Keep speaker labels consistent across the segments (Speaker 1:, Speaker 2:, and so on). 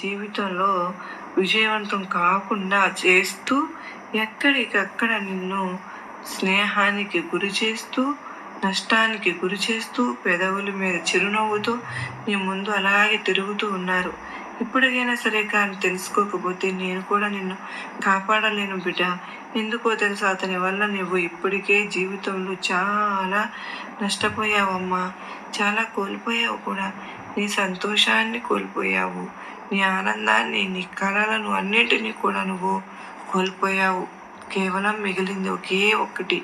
Speaker 1: జీవితంలో విజయవంతం కాకుండా చేస్తూ ఎక్కడికక్కడ నిన్ను స్నేహానికి గురి చేస్తూ నష్టానికి గురి చేస్తూ పెదవుల మీద చిరునవ్వుతో నీ ముందు అలాగే తిరుగుతూ ఉన్నారు. ఇప్పటికైనా సరే కానీ తెలుసుకోకపోతే నేను కూడా నిన్ను కాపాడలేను బిడ్డ. ఎందుకో తెలుసా? అతని వల్ల నువ్వు ఇప్పటికే జీవితంలో చాలా నష్టపోయావమ్మా. చాలా కోల్పోయావు కూడా. నీ సంతోషాన్ని కోల్పోయావు. నీ ఆనందాన్ని నీ కళలను అన్నింటినీ కూడా నువ్వు కోల్పోయావు. కేవలం మిగిలింది ఒకే ఒక్కటి.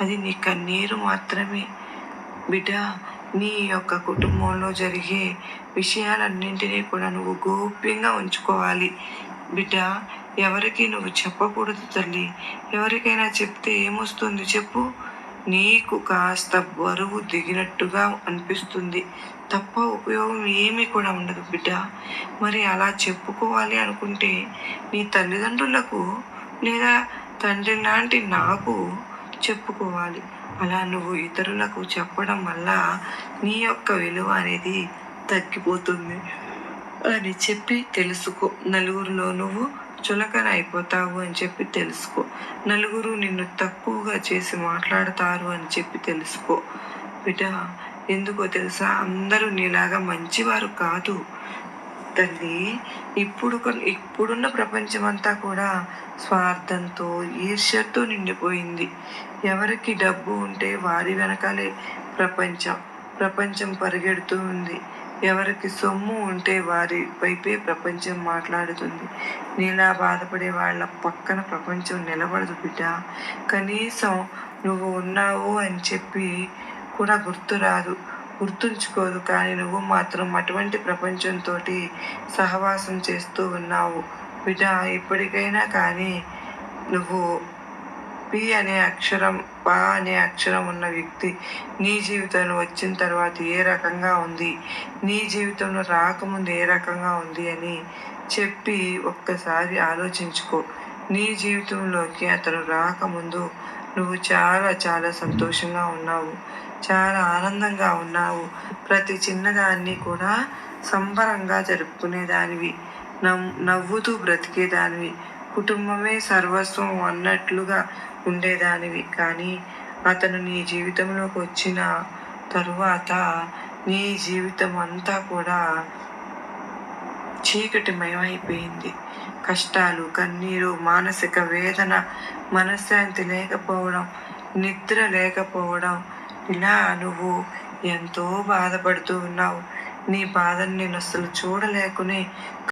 Speaker 1: అది నీ కన్నీరు మాత్రమే. బిడ్డ నీ యొక్క కుటుంబంలో జరిగే విషయాలన్నింటినీ కూడా నువ్వు గోప్యంగా ఉంచుకోవాలి. బిడ్డ ఎవరికి నువ్వు చెప్పకూడదు తల్లి. ఎవరికైనా చెప్తే ఏమొస్తుంది చెప్పు. నీకు కాస్త బరువు దిగినట్టుగా అనిపిస్తుంది. తప్ప ఉపయోగం ఏమీ కూడా ఉండదు బిడ్డ. మరి అలా చెప్పుకోవాలి అనుకుంటే నీ తల్లిదండ్రులకు లేదా తండ్రి లాంటి నాకు చెప్పుకోవాలి. అలా నువ్వు ఇతరులకు చెప్పడం వల్ల నీ యొక్క విలువ అనేది తగ్గిపోతుంది. అని చెప్పి తెలుసుకో. నలుగురిలో నువ్వు చులకన అయిపోతావు అని చెప్పి తెలుసుకో. నలుగురు నిన్ను తక్కువగా చేసి మాట్లాడతారు అని చెప్పి తెలుసుకో. బిడ్డ ఎందుకో తెలుసా? అందరూ నీలాగా మంచివారు కాదు. తల్లి ఇప్పుడు ఇప్పుడున్న ప్రపంచం అంతా కూడా స్వార్థంతో ఈర్ష్యతో నిండిపోయింది. ఎవరికి డబ్బు ఉంటే వారి వెనకాలే ప్రపంచం ప్రపంచం పరిగెడుతూ ఉంది. ఎవరికి సొమ్ము ఉంటే వారి వైపే ప్రపంచం మాట్లాడుతుంది. నీలా బాధపడే వాళ్ళ పక్కన ప్రపంచం నిలబడదు బిడ్డ. కనీసం నువ్వు ఉన్నావు అని చెప్పి కూడా గుర్తురాదు గుర్తుంచుకోదు కానీ నువ్వు మాత్రం అటువంటి ప్రపంచంతో సహవాసం చేస్తూ ఉన్నావు. బిడ్డ ఇప్పటికైనా కానీ నువ్వు పి అనే అక్షరం ప అనే అక్షరం ఉన్న వ్యక్తి నీ జీవితంలో వచ్చిన తర్వాత ఏ రకంగా ఉంది? నీ జీవితంలో రాకముందు ఏ రకంగా ఉంది అని చెప్పి ఒక్కసారి ఆలోచించుకో. నీ జీవితంలోకి అతను రాకముందు నువ్వు చాలా చాలా సంతోషంగా ఉన్నావు. చాలా ఆనందంగా ఉన్నావు. ప్రతి చిన్నదాన్ని కూడా సంబరంగా జరుపుకునేదానివి. నవ్వుతూ బ్రతికేదానివి. కుటుంబమే సర్వస్వం అన్నట్లుగా ఉండేదానివి. కానీ అతను నీ జీవితంలోకి వచ్చిన తరువాత నీ జీవితం అంతా కూడా చీకటిమయమైపోయింది. కష్టాలు కన్నీరు మానసిక వేదన మనశ్శాంతి లేకపోవడం నిద్ర లేకపోవడం. ఇలా నువ్వు ఎంతో బాధపడుతూ ఉన్నావు. నీ బాధను నేను అసలు చూడలేకునే